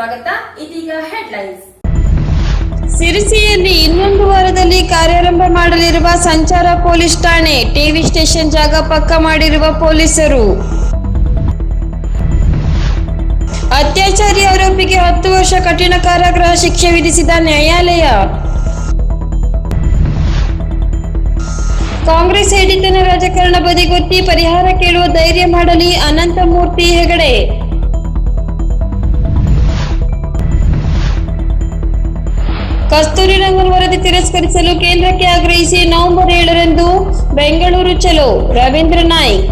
ಸ್ವಾಗತ. ಇದೀಗ ಹೆಡ್ಲೈನ್ಸ್ ಸಿರಿಸಿಯಲ್ಲಿ ಇನ್ನೊಂದು ವಾರದಲ್ಲಿ ಕಾರ್ಯಾರಂಭ ಮಾಡಲಿರುವ ಸಂಚಾರ ಪೊಲೀಸ್ ಠಾಣೆ, ಟಿವಿ ಸ್ಟೇಷನ್ ಜಾಗ ಪಕ್ಕ ಮಾಡಿರುವ ಪೊಲೀಸರು. ಅತ್ಯಾಚಾರಿ ಆರೋಪಿಗೆ ಹತ್ತು ವರ್ಷ ಕಠಿಣ ಕಾರಾಗೃಹ ಶಿಕ್ಷೆ ವಿಧಿಸಿದ ನ್ಯಾಯಾಲಯ. ಕಾಂಗ್ರೆಸ್ ಹೇಡಿತನ ರಾಜಕಾರಣ ಬದಿಗೊತ್ತಿ ಪರಿಹಾರ ಕೇಳುವ ಧೈರ್ಯ ಮಾಡಲಿ ಅನಂತಮೂರ್ತಿ ಹೆಗಡೆ. ಕಸ್ತೂರಿ ರಂಗನ್ ವರದಿ ತಿರಸ್ಕರಿಸಲು ಕೇಂದ್ರಕ್ಕೆ ಆಗ್ರಹಿಸಿ ನವೆಂಬರ್ ಏಳರಂದು ಬೆಂಗಳೂರು ಚಲೋ. ರವೀಂದ್ರ ನಾಯ್ಕ್.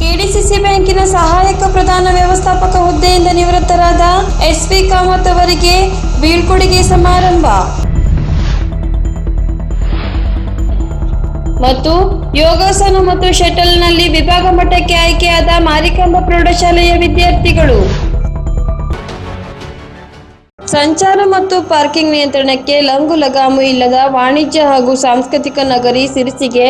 ಕೆಡಿಸಿಸಿ ಬ್ಯಾಂಕಿನ ಸಹಾಯಕ ಪ್ರಧಾನ ವ್ಯವಸ್ಥಾಪಕ ಹುದ್ದೆಯಿಂದ ನಿವೃತ್ತರಾದ ಎಸ್ಪಿ ಕಾಮತ್ ಅವರಿಗೆ ಬೀಳ್ಕೊಡುಗೆ ಸಮಾರಂಭ. ಮತ್ತು ಯೋಗಾಸನ ಮತ್ತು ಶಟಲ್ನಲ್ಲಿ ವಿಭಾಗ ಮಟ್ಟಕ್ಕೆ ಆಯ್ಕೆಯಾದ ಮಾರಿಕಾಂಬ ಪ್ರೌಢಶಾಲೆಯ ವಿದ್ಯಾರ್ಥಿಗಳು. ಸಂಚಾರ ಮತ್ತು ಪಾರ್ಕಿಂಗ್ ನಿಯಂತ್ರಣಕ್ಕೆ ಲಂಗು ಲಗಾಮು ಇಲ್ಲದ ವಾಣಿಜ್ಯ ಹಾಗೂ ಸಾಂಸ್ಕೃತಿಕ ನಗರಿ ಸಿರಿಸಿಗೆ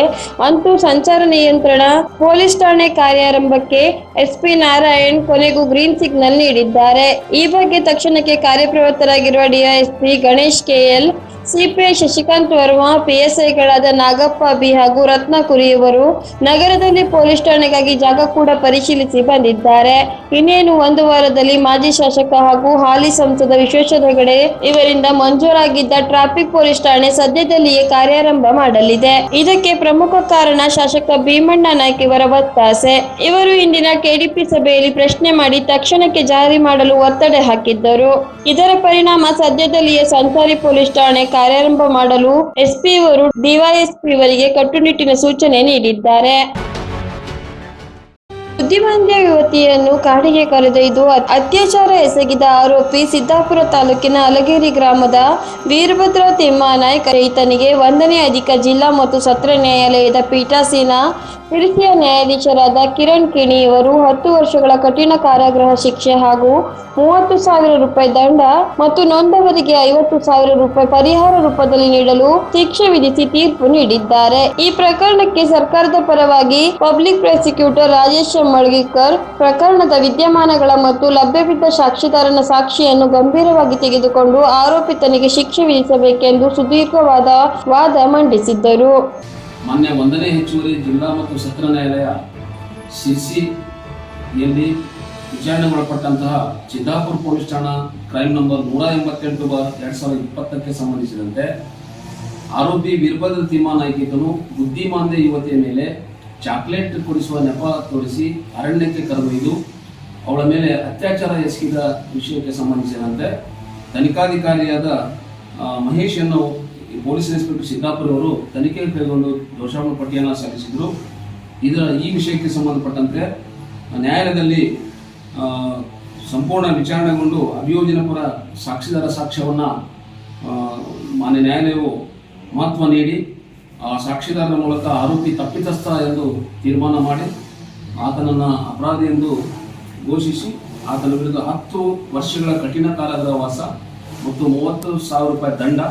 ಅಂತೂ ಸಂಚಾರ ನಿಯಂತ್ರಣ. ಪೊಲೀಸ್ ಠಾಣೆ ಕಾರ್ಯಾರಂಭಕ್ಕೆ ಎಸ್ಪಿ ನಾರಾಯಣ್ ಕೊನೆಗೂ ಗ್ರೀನ್ ಸಿಗ್ನಲ್ ನೀಡಿದ್ದಾರೆ. ಈ ಬಗ್ಗೆ ತಕ್ಷಣಕ್ಕೆ ಕಾರ್ಯಪ್ರವೃತ್ತರಾಗಿರುವ DISP Ganesh KL CPI Shashikant Varma, ಪಿಎಸ್ಐಗಳಾದ Nagappa B ಹಾಗೂ ರತ್ನ ಕುರಿಯವರು ನಗರದಲ್ಲಿ ಪೊಲೀಸ್ ಠಾಣೆಗಾಗಿ ಜಾಗ ಕೂಡ ಪರಿಶೀಲಿಸಿ ಬಂದಿದ್ದಾರೆ. ಇನ್ನೇನು ಒಂದು ವಾರದಲ್ಲಿ ಮಾಜಿ ಶಾಸಕ ಹಾಗೂ ಹಾಲಿ ಸಂಸದ ವಿಶ್ವೇಶ್ವರ ಹೆಗಡೆ ಇವರಿಂದ ಮಂಜೂರಾಗಿದ್ದ ಟ್ರಾಫಿಕ್ ಪೊಲೀಸ್ ಠಾಣೆ ಸದ್ಯದಲ್ಲಿಯೇ ಕಾರ್ಯಾರಂಭ ಮಾಡಲಿದೆ. ಇದಕ್ಕೆ ಪ್ರಮುಖ ಕಾರಣ ಶಾಸಕ ಭೀಮಣ್ಣ ನಾಯ್ಕ ಇವರ ಒತ್ತಾಸೆ. ಇವರು ಇಂದಿನ ಕೆಡಿಪಿ ಸಭೆಯಲ್ಲಿ ಪ್ರಶ್ನೆ ಮಾಡಿ ತಕ್ಷಣಕ್ಕೆ ಜಾರಿ ಮಾಡಲು ಒತ್ತಡ ಹಾಕಿದ್ದರು. ಇದರ ಪರಿಣಾಮ ಸದ್ಯದಲ್ಲಿಯೇ ಸಂಚಾರಿ ಪೊಲೀಸ್ ಠಾಣೆ ಕಾರ್ಯಾರಂಭ ಮಾಡಲು ಎಸ್ಪಿ ಅವರು ಡಿವೈಎಸ್ಪಿ ಇವರಿಗೆ ಕಟ್ಟುನಿಟ್ಟಿನ ಸೂಚನೆ ನೀಡಿದ್ದಾರೆ. ಬುದ್ಧಿಮಾಂದ್ಯ ಯುವತಿಯನ್ನು ಕಾಡಿಗೆ ಕರೆದೊಯ್ದು ಅತ್ಯಾಚಾರ ಎಸಗಿದ ಆರೋಪಿ ಸಿದ್ದಾಪುರ ತಾಲೂಕಿನ ಅಲಗೇರಿ ಗ್ರಾಮದ ವೀರಭದ್ರ ತಿಮ್ಮಾನಾಯ್ಕ ರೈತನಿಗೆ ಒಂದನೇ ಅಧಿಕ ಜಿಲ್ಲಾ ಮತ್ತು ಸತ್ರ ನ್ಯಾಯಾಲಯದ ಪೀಠಾಸೀನ ಹಿರಿಯ ನ್ಯಾಯಾಧೀಶರಾದ ಕಿರಣ್ ಕಿಣಿ ಇವರು ಹತ್ತು ವರ್ಷಗಳ ಕಠಿಣ ಕಾರಾಗೃಹ ಶಿಕ್ಷೆ ಹಾಗೂ ಮೂವತ್ತು ಸಾವಿರ ರೂಪಾಯಿ ದಂಡ ಮತ್ತು ನೊಂದವರಿಗೆ ಐವತ್ತು ಸಾವಿರ ರೂಪಾಯಿ ಪರಿಹಾರ ರೂಪದಲ್ಲಿ ನೀಡಲು ಶಿಕ್ಷೆ ವಿಧಿಸಿ ತೀರ್ಪು ನೀಡಿದ್ದಾರೆ. ಈ ಪ್ರಕರಣಕ್ಕೆ ಸರ್ಕಾರದ ಪರವಾಗಿ ಪಬ್ಲಿಕ್ ಪ್ರಾಸಿಕ್ಯೂಟರ್ ರಾಜೇಶ್ ಮಳ್ಗಿಕರ್ ಪ್ರಕರಣದ ವಿದ್ಯಮಾನಗಳ ಮತ್ತು ಲಭ್ಯವಿದ್ದ ಸಾಕ್ಷಿದಾರನ ಸಾಕ್ಷಿಯನ್ನು ಗಂಭೀರವಾಗಿ ತೆಗೆದುಕೊಂಡು ಆರೋಪಿತನಿಗೆ ಶಿಕ್ಷೆ ವಿಧಿಸಬೇಕೆಂದು ಸುದೀರ್ಘವಾದ ವಾದ ಮಂಡಿಸಿದ್ದರು. ಮೊನ್ನೆ ಒಂದನೇ ಹೆಚ್ಚುವರಿ ಜಿಲ್ಲಾ ಮತ್ತು ಸತ್ರ ನ್ಯಾಯಾಲಯ ಶಿರ್ಸಿಯಲ್ಲಿ ವಿಚಾರಣೆಗೊಳಪಟ್ಟಂತಹ ಚಿದ್ದಾಪುರ ಪೊಲೀಸ್ ಠಾಣಾ ಕ್ರೈಮ್ ನಂಬರ್ ನೂರ ಎಂಬತ್ತೆಂಟು ಬಾರ್ ಎರಡ್ ಸಾವಿರದ ಇಪ್ಪತ್ತಕ್ಕೆ ಸಂಬಂಧಿಸಿದಂತೆ ಆರೋಪಿ ವೀರಭದ್ರ ತಿಮ್ಮಾನಾಯ್ಕಿತನು ಬುದ್ಧಿಮಾಂದೆ ಯುವತಿಯ ಮೇಲೆ ಚಾಕ್ಲೇಟ್ ಕೊಡಿಸುವ ನೆಪ ತೋರಿಸಿ ಅರಣ್ಯಕ್ಕೆ ಕರೆದೊಯ್ದು ಅವಳ ಮೇಲೆ ಅತ್ಯಾಚಾರ ಎಸಗಿದ ವಿಷಯಕ್ಕೆ ಸಂಬಂಧಿಸಿದಂತೆ ತನಿಖಾಧಿಕಾರಿಯಾದ ಮಹೇಶನ್ನು ಪೊಲೀಸ್ ಇನ್ಸ್ಪೆಕ್ಟರ್ ಸಿದ್ದಾಪುರ ಅವರು ತನಿಖೆ ಕೈಗೊಂಡು ದೋಷಾರೋಪ ಪಟ್ಟಿಯನ್ನು ಸಲ್ಲಿಸಿದರು. ಇದರ ಈ ವಿಷಯಕ್ಕೆ ಸಂಬಂಧಪಟ್ಟಂತೆ ನ್ಯಾಯಾಲಯದಲ್ಲಿ ಸಂಪೂರ್ಣ ವಿಚಾರಣೆಗೊಂಡು ಅಭಿಯೋಜನೆ ಪರ ಸಾಕ್ಷಿದಾರ ಸಾಕ್ಷ್ಯವನ್ನು ಮಾನ್ಯ ನ್ಯಾಯಾಲಯವು ಮಹತ್ವ ನೀಡಿ ಆ ಸಾಕ್ಷಿದಾರರ ಮೂಲಕ ಆರೋಪಿ ತಪ್ಪಿತಸ್ಥ ಎಂದು ತೀರ್ಮಾನ ಮಾಡಿ ಆತನನ್ನು ಅಪರಾಧಿ ಎಂದು ಘೋಷಿಸಿ ಆತನ ವಿರುದ್ಧ ಹತ್ತು ವರ್ಷಗಳ ಕಠಿಣ ಕಾರಾಗೃಹವಾಸ ಮತ್ತು ಮೂವತ್ತು ಸಾವಿರ ರೂಪಾಯಿ ದಂಡ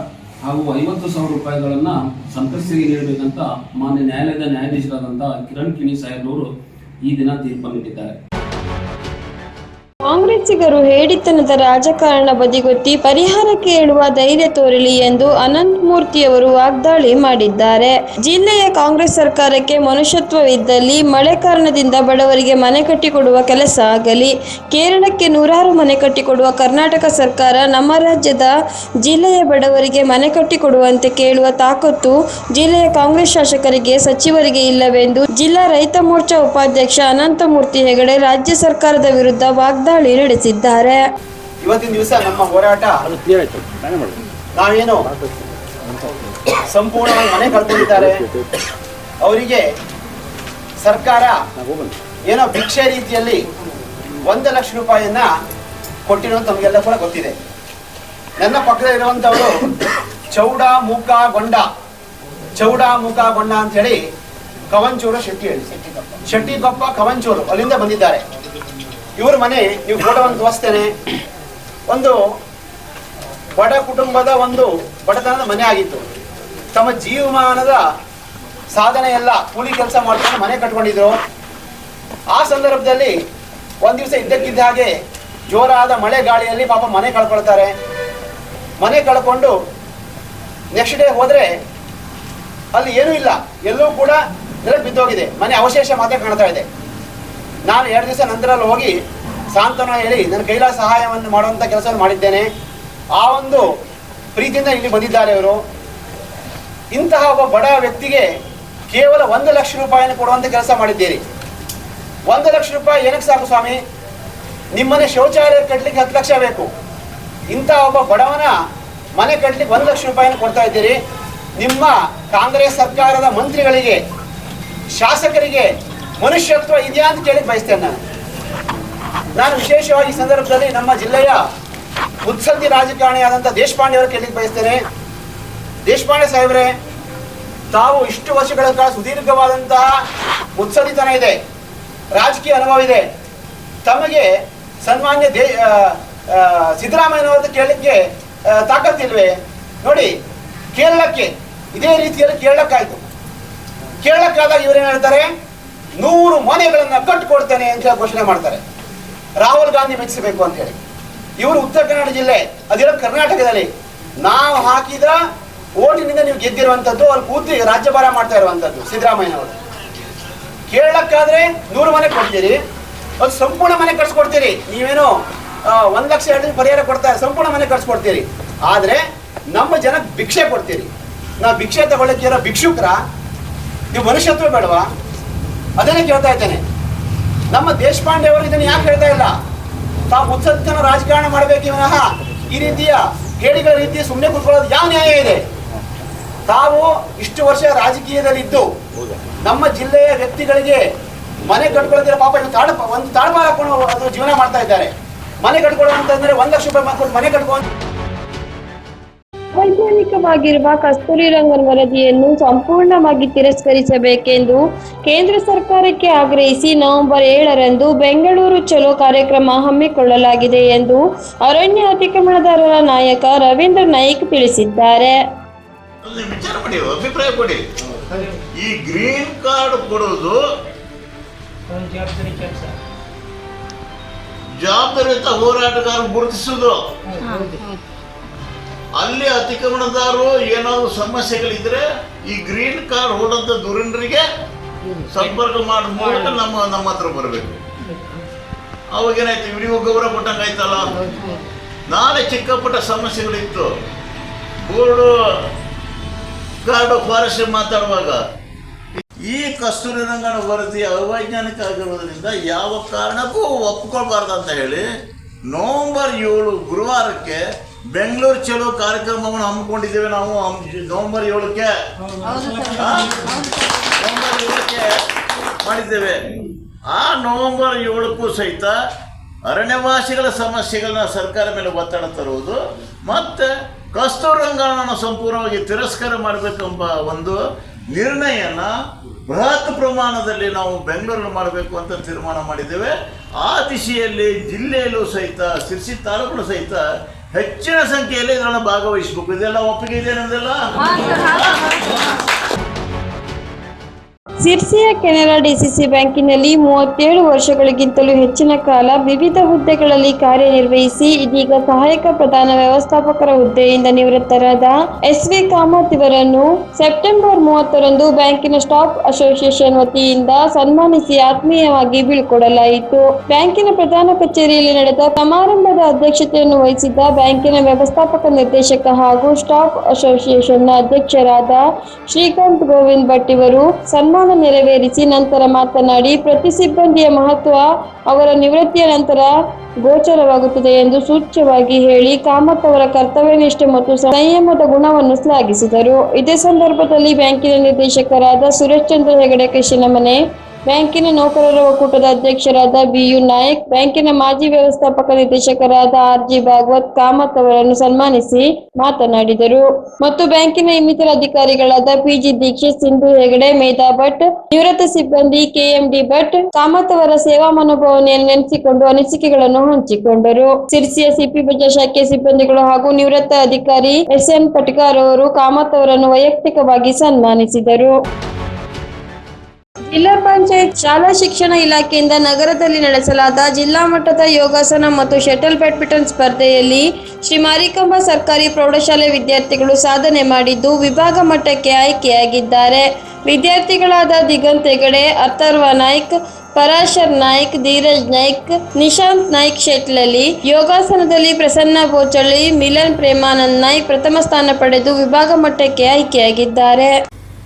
ಹಾಗೂ ಐವತ್ತು ಸಾವಿರ ರೂಪಾಯಿಗಳನ್ನು ಸಂತ್ರಸ್ತರಿಗೆ ನೀಡಬೇಕಂತ ಮಾನ್ಯ ನ್ಯಾಯಾಲಯದ ನ್ಯಾಯಾಧೀಶರಾದಂಥ ಕಿರಣ್ ಕಿಣಿ ಸಾಹೇಬ್ರವರು ಈ ದಿನ ತೀರ್ಪು ನೀಡಿದ್ದಾರೆ. ಕಾಂಗ್ರೆಸ್ಸಿಗರು ಹೇಡಿತನದ ರಾಜಕಾರಣ ಬದಿಗೊತ್ತಿ ಪರಿಹಾರ ಕೇಳುವ ಧೈರ್ಯ ತೋರಲಿ ಎಂದು ಅನಂತ್ ಮೂರ್ತಿಯವರು ವಾಗ್ದಾಳಿ ಮಾಡಿದ್ದಾರೆ. ಜಿಲ್ಲೆಯ ಕಾಂಗ್ರೆಸ್ ಸರ್ಕಾರಕ್ಕೆ ಮನುಷ್ಯತ್ವವಿದ್ದಲ್ಲಿ ಮಳೆ ಕಾರಣದಿಂದ ಬಡವರಿಗೆ ಮನೆ ಕಟ್ಟಿಕೊಡುವ ಕೆಲಸ ಆಗಲಿ, ಕೇರಳಕ್ಕೆ ನೂರಾರು ಮನೆ ಕಟ್ಟಿಕೊಡುವ ಕರ್ನಾಟಕ ಸರ್ಕಾರ ನಮ್ಮ ರಾಜ್ಯದ ಜಿಲ್ಲೆಯ ಬಡವರಿಗೆ ಮನೆ ಕಟ್ಟಿಕೊಡುವಂತೆ ಕೇಳುವ ತಾಕತ್ತು ಜಿಲ್ಲೆಯ ಕಾಂಗ್ರೆಸ್ ಶಾಸಕರಿಗೆ, ಸಚಿವರಿಗೆ ಇಲ್ಲವೆಂದು ಜಿಲ್ಲಾ ರೈತ ಮೋರ್ಚಾ ಉಪಾಧ್ಯಕ್ಷ ಅನಂತಮೂರ್ತಿ ಹೆಗಡೆ ರಾಜ್ಯ ಸರ್ಕಾರದ ವಿರುದ್ಧ ವಾಗ್ದಾಳಿ ನಡೆಸಿದ್ದಾರೆ ಇವತ್ತಿನ ದಿವಸ ನಮ್ಮ ಹೋರಾಟ ನಾವೇನು ಸಂಪೂರ್ಣವಾಗಿ ಮನೆ ಕಳ್ಕೊಂಡಿದ್ದಾರೆ. ಅವರಿಗೆ ಸರ್ಕಾರ ಏನೋ ಭಿಕ್ಷೆ ರೀತಿಯಲ್ಲಿ ಒಂದು ಲಕ್ಷ ರೂಪಾಯಿಯನ್ನ ಕೊಟ್ಟಿರೋದು ನಮಗೆಲ್ಲ ಕೂಡ ಗೊತ್ತಿದೆ. ನನ್ನ ಪಕ್ಕದಲ್ಲಿರುವಂಥವರು ಚೌಡ ಮೂಕ ಗೊಂಡ. ಚೌಡ ಮೂಕ ಗೊಂಡ ಅಂತ ಹೇಳಿ ಕವಂಚೂರು ಶೆಟ್ಟಿ ಹೇಳಿ ಶೆಟ್ಟಿಗೊಪ್ಪ ಕವಂಚೂರು ಅಲ್ಲಿಂದ ಬಂದಿದ್ದಾರೆ. ಇವ್ರ ಮನೆ, ನೀವು ಫೋಟೋವನ್ನು ತೋರಿಸ್ತೇನೆ. ಒಂದು ಬಡ ಕುಟುಂಬದ ಒಂದು ಬಡತನದ ಮನೆ ಆಗಿತ್ತು. ತಮ್ಮ ಜೀವಮಾನದ ಸಾಧನೆ ಎಲ್ಲ ಕೂಲಿ ಕೆಲಸ ಮಾಡ್ಕೊಂಡು ಮನೆ ಕಟ್ಕೊಂಡಿದ್ರು. ಆ ಸಂದರ್ಭದಲ್ಲಿ ಒಂದ್ ದಿವಸ ಇದ್ದಕ್ಕಿದ್ದ ಹಾಗೆ ಜೋರಾದ ಮಳೆ ಗಾಳಿಯಲ್ಲಿ ಪಾಪ ಮನೆ ಕಳ್ಕೊಳ್ತಾರೆ. ಮನೆ ಕಳ್ಕೊಂಡು ನೆಕ್ಸ್ಟ್ ಡೇ ಹೋದ್ರೆ ಅಲ್ಲಿ ಏನೂ ಇಲ್ಲ. ಎಲ್ಲೂ ಕೂಡ ನೆಲಕ್ಕೆ ಬಿದ್ದೋಗಿದೆ. ಮನೆ ಅವಶೇಷ ಮಾತ್ರ ಕಾಣ್ತಾ ಇದೆ. ನಾನು ಎರಡು ದಿವಸ ನಂತರ ಅಲ್ಲಿ ಹೋಗಿ ಸಾಂತ್ವನ ಹೇಳಿ ನನ್ನ ಕೈಲ ಸಹಾಯವನ್ನು ಮಾಡುವಂಥ ಕೆಲಸವನ್ನು ಮಾಡಿದ್ದೇನೆ. ಆ ಒಂದು ಪ್ರೀತಿಯಿಂದ ಇಲ್ಲಿ ಬಂದಿದ್ದಾರೆ ಅವರು. ಇಂತಹ ಒಬ್ಬ ಬಡ ವ್ಯಕ್ತಿಗೆ ಕೇವಲ ಒಂದು ಲಕ್ಷ ರೂಪಾಯಿಯನ್ನು ಕೊಡುವಂಥ ಕೆಲಸ ಮಾಡಿದ್ದೀರಿ. ಒಂದು ಲಕ್ಷ ರೂಪಾಯಿ ಏನಕ್ಕೆ ಸಾಕು ಸ್ವಾಮಿ? ನಿಮ್ಮನೆ ಶೌಚಾಲಯ ಕಟ್ಟಲಿಕ್ಕೆ ಹತ್ತು ಲಕ್ಷ ಬೇಕು. ಇಂತಹ ಒಬ್ಬ ಬಡವನ ಮನೆ ಕಟ್ಟಲಿಕ್ಕೆ ಒಂದು ಲಕ್ಷ ರೂಪಾಯಿಯನ್ನು ಕೊಡ್ತಾ ಇದ್ದೀರಿ. ನಿಮ್ಮ ಕಾಂಗ್ರೆಸ್ ಸರ್ಕಾರದ ಮಂತ್ರಿಗಳಿಗೆ, ಶಾಸಕರಿಗೆ ಮನುಷ್ಯತ್ವ ಇದೆಯಾ ಅಂತ ಕೇಳಿ ಬಯಸ್ತೇನೆ. ನಾನು ನಾನು ವಿಶೇಷವಾಗಿ ಈ ಸಂದರ್ಭದಲ್ಲಿ ನಮ್ಮ ಜಿಲ್ಲೆಯ ಮುತ್ಸದ್ದಿ ರಾಜಕಾರಣಿಯಾದಂಥ ದೇಶಪಾಂಡೆ ಅವರು ಕೇಳಲಿಕ್ಕೆ ಬಯಸ್ತೇನೆ. ದೇಶಪಾಂಡೆ ಸಾಹೇಬ್ರೆ, ತಾವು ಇಷ್ಟು ವರ್ಷಗಳ ಕಾಲ ಸುದೀರ್ಘವಾದಂತಹ ಮುತ್ಸದಿತನ ಇದೆ. ರಾಜಕೀಯ ಅನುಭವ ಇದೆ. ತಮಗೆ ಸನ್ಮಾನ್ಯ ದೇ ಸಿದ್ದರಾಮಯ್ಯನವ್ರದ್ದು ಕೇಳಲಿಕ್ಕೆ ತಾಕತ್ತಿಲ್ವೇ? ನೋಡಿ, ಕೇರಳಕ್ಕೆ ಇದೇ ರೀತಿಯಲ್ಲಿ ಕೇಳಕ್ಕಾಯ್ತು ಕೇಳಕ್ಕಾದಾಗ ಇವರೇನು ಹೇಳ್ತಾರೆ? ನೂರು ಮನೆಗಳನ್ನ ಕಟ್ಟಿಕೊಡ್ತೇನೆ ಅಂತ ಘೋಷಣೆ ಮಾಡ್ತಾರೆ. ರಾಹುಲ್ ಗಾಂಧಿ ಮೆಚ್ಚಿಸಬೇಕು ಅಂತ ಹೇಳಿ. ಇವರು ಉತ್ತರ ಕನ್ನಡ ಜಿಲ್ಲೆ, ಅದಿರೋ ಕರ್ನಾಟಕದಲ್ಲಿ ನಾವು ಹಾಕಿದ ಓಟಿನಿಂದ ನೀವು ಗೆದ್ದಿರುವಂಥದ್ದು ಅಲ್ಲಿ ಕೂತಿ ರಾಜ್ಯಭಾರ ಮಾಡ್ತಾ ಇರುವಂಥದ್ದು ಸಿದ್ದರಾಮಯ್ಯನವರು. ಕೇಳಕ್ಕಾದ್ರೆ ನೂರು ಮನೆ ಕೊಡ್ತೀರಿ, ಅದು ಸಂಪೂರ್ಣ ಮನೆ ಕಟ್ಸ್ಕೊಡ್ತೀರಿ. ನೀವೇನು ಒಂದು ಲಕ್ಷ ಎರಡು ಪರಿಹಾರ ಕೊಡ್ತಾರೆ ಸಂಪೂರ್ಣ ಮನೆ ಕಟ್ಸ್ಕೊಡ್ತೀರಿ. ಆದ್ರೆ ನಮ್ಮ ಜನಕ್ಕೆ ಭಿಕ್ಷೆ ಕೊಡ್ತೀರಿ. ನಾವು ಭಿಕ್ಷೆ ತಗೊಳ್ಳೋಕೆ ಭಿಕ್ಷುಕರ, ನೀವು ಮನುಷ್ಯತ್ವ ಬೇಡವಾ? ಅದನ್ನೇ ಕೇಳ್ತಾ ಇದ್ದೇನೆ. ನಮ್ಮ ದೇಶಪಾಂಡೆ ಅವರು ಇದನ್ನು ಯಾಕೆ ಹೇಳ್ತಾ ಇಲ್ಲ? ತಾವು ಮುತ್ಸತ್ತನ ರಾಜಕಾರಣ ಮಾಡಬೇಕು ವಿನಃ ಈ ರೀತಿಯ ಕೇಳಿಗಳ ರೀತಿ ಸುಮ್ಮನೆ ಕೂತ್ಕೊಳ್ಳೋದು ಯಾವ ನ್ಯಾಯ ಇದೆ? ತಾವು ಇಷ್ಟು ವರ್ಷ ರಾಜಕೀಯದಲ್ಲಿ ಇದ್ದು ನಮ್ಮ ಜಿಲ್ಲೆಯ ವ್ಯಕ್ತಿಗಳಿಗೆ ಮನೆ ಕಟ್ಕೊಳ್ಳೋದಿರ ಪಾಪ ಇನ್ನು ತಾಳ ಒಂದು ತಾಳ್ಮಾರ ಹಾಕೊಂಡು ಅದು ಜೀವನ ಮಾಡ್ತಾ ಇದ್ದಾರೆ. ಮನೆ ಕಟ್ಕೊಳ್ಳೋ ಅಂತಂದ್ರೆ ಒಂದ್ ಲಕ್ಷ ರೂಪಾಯಿ ಮಾಡ್ಕೊಂಡು ಮನೆ ಕಟ್ಕೊಂಡು ವೈಜ್ಞಾನಿಕವಾಗಿರುವ ಕಸ್ತೂರಿ ರಂಗನ್ ವರದಿಯನ್ನು ಸಂಪೂರ್ಣವಾಗಿ ತಿರಸ್ಕರಿಸಬೇಕೆಂದು ಕೇಂದ್ರ ಸರ್ಕಾರಕ್ಕೆ ಆಗ್ರಹಿಸಿ ನವೆಂಬರ್ ಏಳರಂದು ಬೆಂಗಳೂರು ಚಲೋ ಕಾರ್ಯಕ್ರಮ ಹಮ್ಮಿಕೊಳ್ಳಲಾಗಿದೆ ಎಂದು ಅರಣ್ಯ ಅತಿಕ್ರಮಣದಾರರ ನಾಯಕ ರವೀಂದ್ರ ನಾಯ್ಕ್ ತಿಳಿಸಿದ್ದಾರೆ. ಅಲ್ಲಿ ಅಭಿಪ್ರಾಯ ಕೊಡಿ. ಈ ಗ್ರೀನ್ ಕಾರ್ಡ್ ಕೊಡೋದು ಜವಾಬ್ದಾರಿಯುತ ಹೋರಾಟಗಾರ ಗುರುತಿಸುವುದು ಅಲ್ಲಿ ಅತಿಕ್ರಮಣದಾರರು ಏನಾದ್ರು ಸಮಸ್ಯೆಗಳಿದ್ರೆ ಈ ಗ್ರೀನ್ ಕಾರ್ಡ್ ಹೊಡೆದ ದುರಂಡರಿಗೆ ಸಂಪರ್ಕ ಮಾಡೋ ಮೂಲಕ ನಮ್ಮ ನಮ್ಮ ಹತ್ರ ಬರಬೇಕು. ಅವಾಗೇನಾಯ್ತು ಇವರಿಗೂ ಗೌರವ ಕೊಟ್ಟಂಗೆ ಆಯ್ತಲ್ಲ ನಾಳೆ ಚಿಕ್ಕ ಪುಟ್ಟ ಸಮಸ್ಯೆಗಳಿತ್ತು. ಬೋರ್ಡು, ಗಾರ್ಡ್ ಫಾರೆಸ್ಟ್ ಮಾತಾಡುವಾಗ, ಈ ಕಸ್ತೂರಿ ರಂಗನ ವರದಿ ಅವೈಜ್ಞಾನಿಕ ಆಗಿರೋದ್ರಿಂದ ಯಾವ ಕಾರಣಕ್ಕೂ ಒಪ್ಕೊಳ್ಬಾರ್ದು ಅಂತ ಹೇಳಿ, ನವಂಬರ್ ಏಳು ಗುರುವಾರಕ್ಕೆ ಬೆಂಗಳೂರು ಚಲೋ ಕಾರ್ಯಕ್ರಮವನ್ನು ಹಮ್ಮಿಕೊಂಡಿದ್ದೇವೆ ನಾವು ನವೆಂಬರ್ ಏಳಕ್ಕೆ. ನವೆಂಬರ್ ಏಳಕ್ಕೆ ಮಾಡಿದ್ದೇವೆ. ಆ ನವೆಂಬರ್ ಏಳಕ್ಕೂ ಸಹಿತ ಅರಣ್ಯವಾಸಿಗಳ ಸಮಸ್ಯೆಗಳನ್ನ ಸರ್ಕಾರ ಮೇಲೆ ಒತ್ತಡ ತರುವುದು ಮತ್ತು ಕಸ್ತೂರಿ ರಂಗನನ್ನು ಸಂಪೂರ್ಣವಾಗಿ ತಿರಸ್ಕಾರ ಮಾಡಬೇಕೆಂಬ ಒಂದು ನಿರ್ಣಯನ ಬೃಹತ್ ಪ್ರಮಾಣದಲ್ಲಿ ನಾವು ಬೆಂಗಳೂರು ಮಾಡಬೇಕು ಅಂತ ತೀರ್ಮಾನ ಮಾಡಿದ್ದೇವೆ. ಆ ದಿಶೆಯಲ್ಲಿ ಜಿಲ್ಲೆಯಲ್ಲೂ ಸಹಿತ ಸಿರ್ಸಿ ತಾಲೂಕು ಸಹಿತ ಹೆಚ್ಚಿನ ಸಂಖ್ಯೆಯಲ್ಲಿ ಇದರಲ್ಲಿ ಭಾಗವಹಿಸಬೇಕು. ಇದೆಲ್ಲ ಒಪ್ಪಿಗೆ ಇದೆ ನಮ್ದೆಲ್ಲ ಸಿರ್ಸಿಯ ಕೆನರಾ ಡಿಸಿಸಿ ಬ್ಯಾಂಕಿನಲ್ಲಿ ಮೂವತ್ತೇಳು ವರ್ಷಗಳಿಗಿಂತಲೂ ಹೆಚ್ಚಿನ ಕಾಲ ವಿವಿಧ ಹುದ್ದೆಗಳಲ್ಲಿ ಕಾರ್ಯನಿರ್ವಹಿಸಿ, ಇದೀಗ ಸಹಾಯಕ ಪ್ರಧಾನ ವ್ಯವಸ್ಥಾಪಕರ ಹುದ್ದೆಯಿಂದ ನಿವೃತ್ತರಾದ ಎಸ್ ವಿ ಕಾಮತ್ ಇವರನ್ನು ಸೆಪ್ಟೆಂಬರ್ ಮೂವತ್ತರಂದು ಬ್ಯಾಂಕಿನ ಸ್ಟಾಫ್ ಅಸೋಸಿಯೇಷನ್ ವತಿಯಿಂದ ಸನ್ಮಾನಿಸಿ ಆತ್ಮೀಯವಾಗಿ ಬೀಳ್ಕೊಡಲಾಯಿತು. ಬ್ಯಾಂಕಿನ ಪ್ರಧಾನ ಕಚೇರಿಯಲ್ಲಿ ನಡೆದ ಸಮಾರಂಭದ ಅಧ್ಯಕ್ಷತೆಯನ್ನು ವಹಿಸಿದ್ದ ಬ್ಯಾಂಕಿನ ವ್ಯವಸ್ಥಾಪಕ ನಿರ್ದೇಶಕ ಹಾಗೂ ಸ್ಟಾಫ್ ಅಸೋಸಿಯೇಷನ್ನ ಅಧ್ಯಕ್ಷರಾದ ಶ್ರೀಕಾಂತ್ ಗೋವಿಂದ್ ಭಟ್ ಇವರು ಸನ್ಮಾನ ನೆರವೇರಿಸಿ ನಂತರ ಮಾತನಾಡಿ, ಪ್ರತಿ ಸಿಬ್ಬಂದಿಯ ಮಹತ್ವ ಅವರ ನಿವೃತ್ತಿಯ ನಂತರ ಗೋಚರವಾಗುತ್ತದೆ ಎಂದು ಸೂಚ್ಯವಾಗಿ ಹೇಳಿ ಕಾಮತ್ ಅವರ ಕರ್ತವ್ಯನಿಷ್ಠೆ ಮತ್ತು ಸಂಯಮದ ಗುಣವನ್ನು ಶ್ಲಾಘಿಸಿದರು. ಇದೇ ಸಂದರ್ಭದಲ್ಲಿ ಬ್ಯಾಂಕಿನ ನಿರ್ದೇಶಕರಾದ ಸುರೇಶ್ ಚಂದ್ರ ಹೆಗಡೆ ಕೃಷ್ಣಮನೆ ಬ್ಯಾಂಕಿನ ನೌಕರರ ಒಕ್ಕೂಟದ ಅಧ್ಯಕ್ಷರಾದ ಬಿಯು ನಾಯಕ್, ಬ್ಯಾಂಕಿನ ಮಾಜಿ ವ್ಯವಸ್ಥಾಪಕ ನಿರ್ದೇಶಕರಾದ ಆರ್ ಜಿ ಭಾಗವತ್ ಕಾಮತ್ ಅವರನ್ನು ಸನ್ಮಾನಿಸಿ ಮಾತನಾಡಿದರು. ಮತ್ತು ಬ್ಯಾಂಕಿನ ಇನ್ನಿತರ ಅಧಿಕಾರಿಗಳಾದ ಪಿಜಿ ದೀಕ್ಷಿತ್, ಸಿಂಧು ಹೆಗಡೆ, ಮೇಧಾ ಭಟ್, ನಿವೃತ್ತ ಸಿಬ್ಬಂದಿ ಕೆಎಂಡಿ ಭಟ್, ಕಾಮತ್ ಅವರ ಸೇವಾ ಮನೋಭಾವನೆಯನ್ನು ನೆನೆಸಿಕೊಂಡು ಅನಿಸಿಕೆಗಳನ್ನು ಹಂಚಿಕೊಂಡರು. ಸಿರ್ಸಿಯ ಸಿಪಿ ಬಜಾ ಶಾಖೆ ಸಿಬ್ಬಂದಿಗಳು ಹಾಗೂ ನಿವೃತ್ತ ಅಧಿಕಾರಿ ಎಸ್ ಎನ್ ಪಟ್ಕಾರ್ ಅವರು ಕಾಮತ್ ಅವರನ್ನು ವೈಯಕ್ತಿಕವಾಗಿ ಸನ್ಮಾನಿಸಿದರು. ಜಿಲ್ಲಾ ಪಂಚಾಯತ್ ಶಾಲಾ ಶಿಕ್ಷಣ ಇಲಾಖೆಯಿಂದ ನಗರದಲ್ಲಿ ನಡೆಸಲಾದ ಜಿಲ್ಲಾ ಮಟ್ಟದ ಯೋಗಾಸನ ಮತ್ತು ಶಟಲ್ ಬ್ಯಾಡ್ಮಿಂಟನ್ ಸ್ಪರ್ಧೆಯಲ್ಲಿ ಶ್ರೀ ಮಾರಿಕಂಬ ಸರ್ಕಾರಿ ಪ್ರೌಢಶಾಲೆ ವಿದ್ಯಾರ್ಥಿಗಳು ಸಾಧನೆ ಮಾಡಿದ್ದು ವಿಭಾಗ ಮಟ್ಟಕ್ಕೆ ಆಯ್ಕೆಯಾಗಿದ್ದಾರೆ. ವಿದ್ಯಾರ್ಥಿಗಳಾದ ದಿಗಂತ್ ಹೆಗಡೆ, ಅಥರ್ವ ನಾಯ್ಕ್, ಪರಾಶರ್ ನಾಯ್ಕ್, ಧೀರಜ್ ನಾಯ್ಕ್, ನಿಶಾಂತ್ ನಾಯ್ಕ್ ಶೆಟ್ಲಲ್ಲಿ ಯೋಗಾಸನದಲ್ಲಿ ಪ್ರಸನ್ನ ಬೋಚಳ್ಳಿ ಮಿಲನ್ ಪ್ರೇಮಾನಂದ್ ನಾಯ್ಕ್ ಪ್ರಥಮ ಸ್ಥಾನ ಪಡೆದು ವಿಭಾಗ ಮಟ್ಟಕ್ಕೆ ಆಯ್ಕೆಯಾಗಿದ್ದಾರೆ.